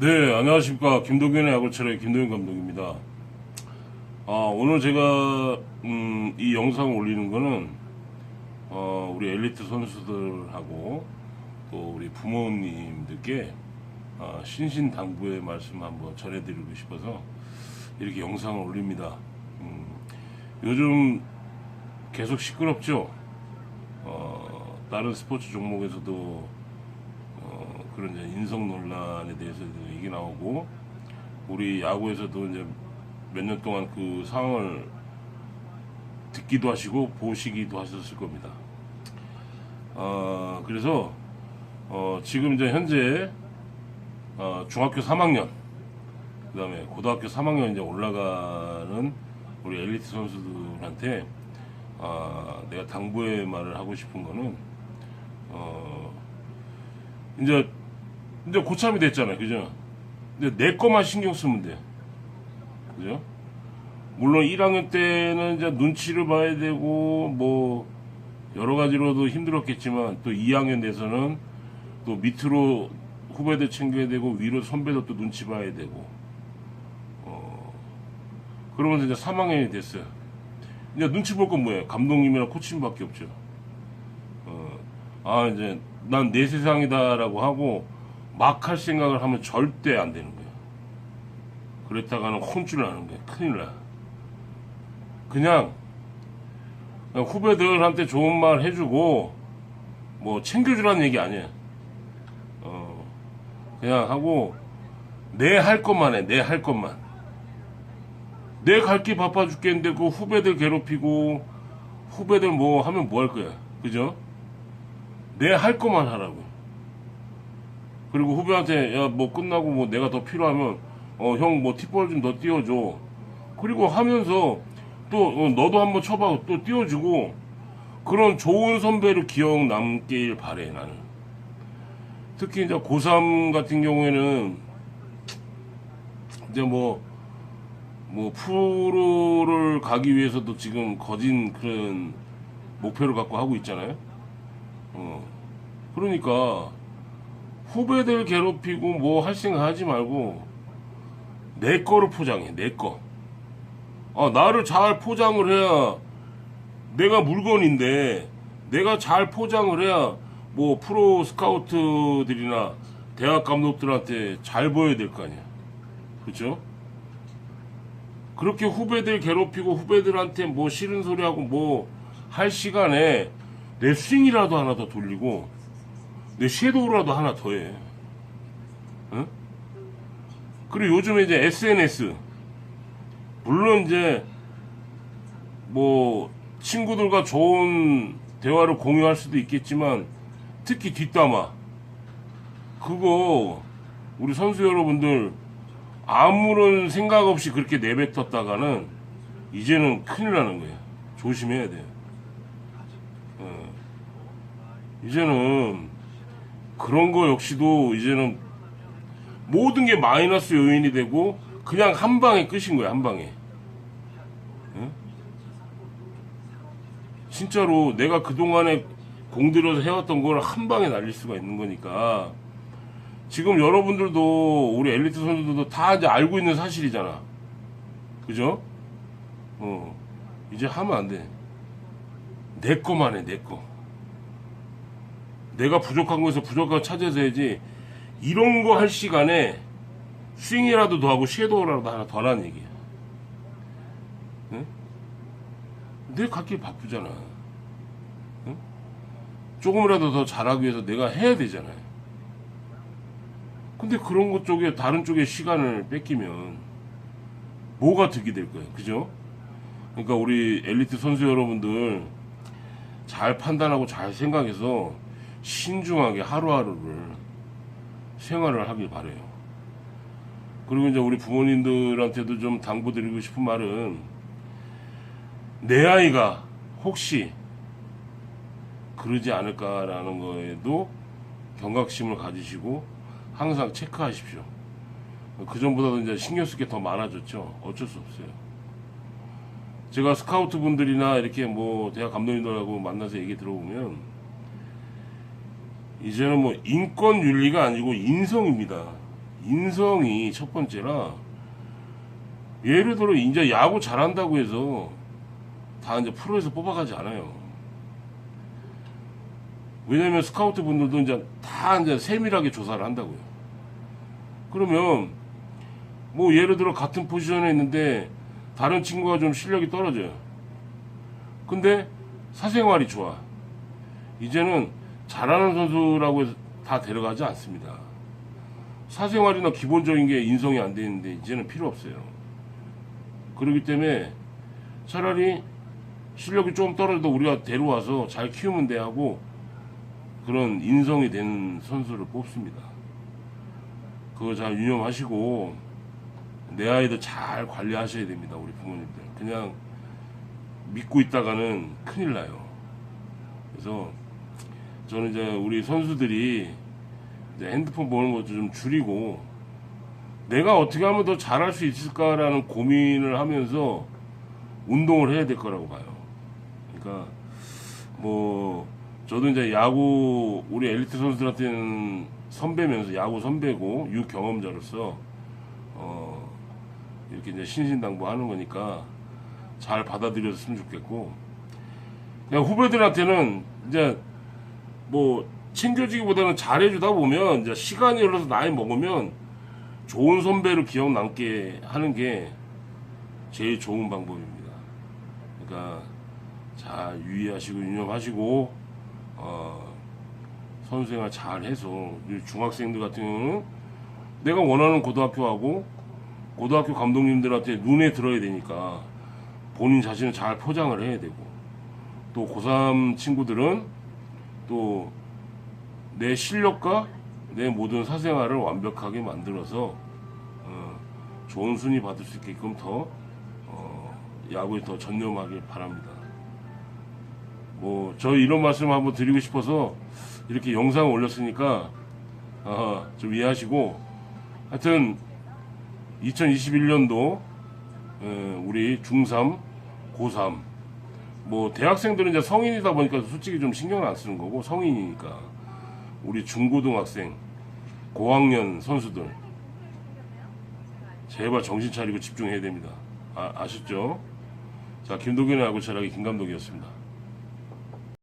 네, 안녕하십니까. 김도균의 야구철의 김도균 감독입니다. 아, 오늘 제가, 음, 이 영상을 올리는 거는, 어, 우리 엘리트 선수들하고 또 우리 부모님들께, 아, 신신당부의 말씀 한번 전해드리고 싶어서 이렇게 영상을 올립니다. 음, 요즘 계속 시끄럽죠? 어, 다른 스포츠 종목에서도 어, 그런 이제 인성 논란에 대해서도 얘기 나오고 우리 야구에서도 이제 몇 년 동안 그 상황을 듣기도 하시고 보시기도 하셨을 겁니다. 어, 그래서 어, 지금 이제 현재 어, 중학교 3학년 그다음에 고등학교 3학년 이제 올라가는 우리 엘리트 선수들한테 아, 내가 당부의 말을 하고 싶은 거는 어, 이제 이제 고참이 됐잖아요, 그죠? 근데 내 거만 신경 쓰면 돼, 그죠? 물론 1학년 때는 이제 눈치를 봐야 되고 뭐 여러 가지로도 힘들었겠지만 또 2학년 돼서는 또 밑으로 후배들 챙겨야 되고 위로 선배도 또 눈치 봐야 되고 어 그러면서 이제 3학년이 됐어요. 이제 눈치 볼 건 뭐예요? 감독님이랑 코치님밖에 없죠. 어, 아 이제 난 내 세상이다라고 하고 막 할 생각을 하면 절대 안 되는 거예요. 그랬다가는 혼쭐 나는 거예요. 큰일 나. 그냥, 그냥 후배들한테 좋은 말 해주고 뭐 챙겨주라는 얘기 아니에요. 어, 그냥 하고 내 할 것만 해. 내 할 것만. 내 갈 길 바빠 죽겠는데 그 후배들 괴롭히고 후배들 뭐 하면 뭐 할 거야. 그죠? 내 할 것만 하라고. 그리고 후배한테 야 뭐 끝나고 뭐 내가 더 필요하면 어 형 뭐 팁볼 좀 더 띄워줘. 그리고 하면서 또 어, 너도 한번 쳐봐 또 띄워주고 그런 좋은 선배를 기억 남길 바래 나는. 특히 이제 고3 같은 경우에는 이제 뭐, 뭐, 프로를 가기 위해서도 지금 거진 그런 목표를 갖고 하고 있잖아요. 어. 그러니까, 후배들 괴롭히고 뭐 할 생각 하지 말고, 내 거를 포장해, 내 거. 아, 나를 잘 포장을 해야, 내가 물건인데, 내가 잘 포장을 해야, 뭐, 프로 스카우트들이나 대학 감독들한테 잘 보여야 될 거 아니야. 그죠? 그렇게 후배들 괴롭히고 후배들한테 뭐 싫은 소리 하고 뭐 할 시간에 내 스윙이라도 하나 더 돌리고 내 섀도우라도 하나 더 해. 응? 그리고 요즘에 이제 SNS 물론 이제 뭐 친구들과 좋은 대화를 공유할 수도 있겠지만 특히 뒷담화 그거 우리 선수 여러분들 아무런 생각 없이 그렇게 내뱉었다가는 이제는 큰일 나는 거예요. 조심해야 돼요. 어. 이제는 그런 거 역시도 이제는 모든 게 마이너스 요인이 되고 그냥 한 방에 끝인 거야, 한 방에. 응? 진짜로 내가 그동안에 공들여서 해왔던 걸 한 방에 날릴 수가 있는 거니까 지금 여러분들도 우리 엘리트 선수들도 다 이제 알고 있는 사실이잖아. 그죠? 어. 이제 하면 안 돼. 내 거만 해, 내 거. 내가 부족한 거에서 부족한 거 찾아서 해야지. 이런 거 할 시간에 스윙이라도 더 하고 섀도우라도 하나 더 하는 얘기야. 응? 내 갖기 바쁘잖아. 응? 조금이라도 더 잘하기 위해서 내가 해야 되잖아요. 근데 그런 것 쪽에 다른 쪽에 시간을 뺏기면 뭐가 득이 될 거예요. 그죠? 그러니까 우리 엘리트 선수 여러분들 잘 판단하고 잘 생각해서 신중하게 하루하루를 생활을 하길 바래요. 그리고 이제 우리 부모님들한테도 좀 당부드리고 싶은 말은 내 아이가 혹시 그러지 않을까라는 거에도 경각심을 가지시고 항상 체크하십시오. 그 전보다도 이제 신경 쓸 게 더 많아졌죠. 어쩔 수 없어요. 제가 스카우트 분들이나 이렇게 뭐 대학 감독님들하고 만나서 얘기 들어보면 이제는 뭐 인권 윤리가 아니고 인성입니다. 인성이 첫 번째라 예를 들어 이제 야구 잘한다고 해서 다 이제 프로에서 뽑아가지 않아요. 왜냐면 스카우트 분들도 이제 다 이제 세밀하게 조사를 한다고요. 그러면 뭐 예를 들어 같은 포지션에 있는데 다른 친구가 좀 실력이 떨어져요. 근데 사생활이 좋아. 이제는 잘하는 선수라고 해서 다 데려가지 않습니다. 사생활이나 기본적인 게 인성이 안돼 있는데 이제는 필요 없어요. 그렇기 때문에 차라리 실력이 좀 떨어져도 우리가 데려와서 잘 키우면 돼 하고 그런 인성이 된 선수를 뽑습니다. 그거 잘 유념하시고 내 아이들 잘 관리하셔야 됩니다. 우리 부모님들. 그냥 믿고 있다가는 큰일 나요. 그래서 저는 이제 우리 선수들이 이제 핸드폰 보는 것도 좀 줄이고 내가 어떻게 하면 더 잘할 수 있을까라는 고민을 하면서 운동을 해야 될 거라고 봐요. 그러니까 뭐 저도 이제 야구 우리 엘리트 선수들한테는 선배면서 야구 선배고 유 경험자로서 어 이렇게 이제 신신당부하는 거니까 잘 받아들였으면 좋겠고 후배들한테는 이제 뭐 챙겨주기보다는 잘해주다 보면 이제 시간이 흘러서 나이 먹으면 좋은 선배로 기억 남게 하는 게 제일 좋은 방법입니다. 그러니까 잘 유의하시고 유념하시고 어, 선수생활 잘 해서 우리 중학생들 같은 경우는 내가 원하는 고등학교하고 고등학교 감독님들한테 눈에 들어야 되니까 본인 자신을 잘 포장을 해야 되고 또 고3 친구들은 또 내 실력과 내 모든 사생활을 완벽하게 만들어서 어, 좋은 순위 받을 수 있게끔 더 어, 야구에 더 전념하길 바랍니다. 뭐 저 이런 말씀 한번 드리고 싶어서 이렇게 영상을 올렸으니까 어, 좀 이해하시고 하여튼 2021년도 우리 중3, 고3 뭐 대학생들은 이제 성인이다 보니까 솔직히 좀 신경을 안 쓰는 거고 성인이니까 우리 중고등학생, 고학년 선수들 제발 정신 차리고 집중해야 됩니다. 아, 아셨죠? 자, 김도균의 야구 철학의 김 감독이었습니다.